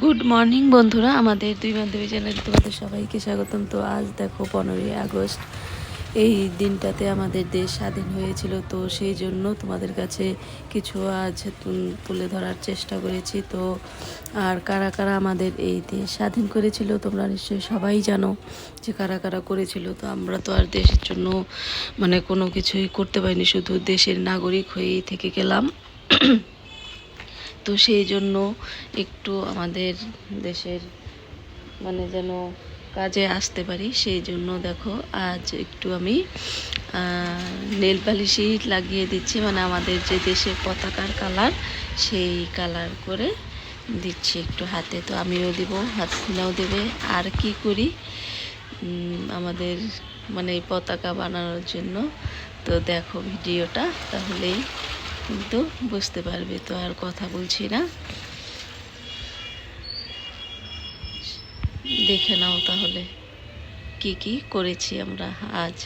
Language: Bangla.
গুড মর্নিং বন্ধুরা, আমাদের দুই বান্ধবী চ্যানেলে তোমাদের সবাইকে স্বাগতম। তো আজ দেখো পনেরোই আগস্ট, এই দিনটাতে আমাদের দেশ স্বাধীন হয়েছিল। তো সেই জন্য তোমাদের কাছে কিছু আজ তুল- ধরার চেষ্টা করেছি। তো আর কারা কারা আমাদের এই দেশ স্বাধীন করেছিল, তোমরা নিশ্চয়ই সবাই জানো যে কারা কারা করেছিল। তো আমরা তো আর দেশের জন্য মানে কোনো কিছুই করতে পারিনি, শুধু দেশের নাগরিক হয়েই থেকে গেলাম। তো সেই জন্য একটু আমাদের দেশের মানে যেন কাজে আসতে পারি, সেই জন্য দেখো আজ একটু আমি নেল পালিশই লাগিয়ে দিচ্ছি। মানে আমাদের যে দেশের পতাকার কালার, সেই কালার করে দিচ্ছি একটু হাতে। তো আমিও দিব, হাত খুলেও দেবে। আর কি করি? আমাদের মানে এই পতাকা বানানোর জন্য। তো দেখো ভিডিওটা, তাহলেই কিন্তু বুঝতে পারবে তো আর কথা বলছি না। দেখে নাও তাহলে, কি কি করেছি আমরা আজ।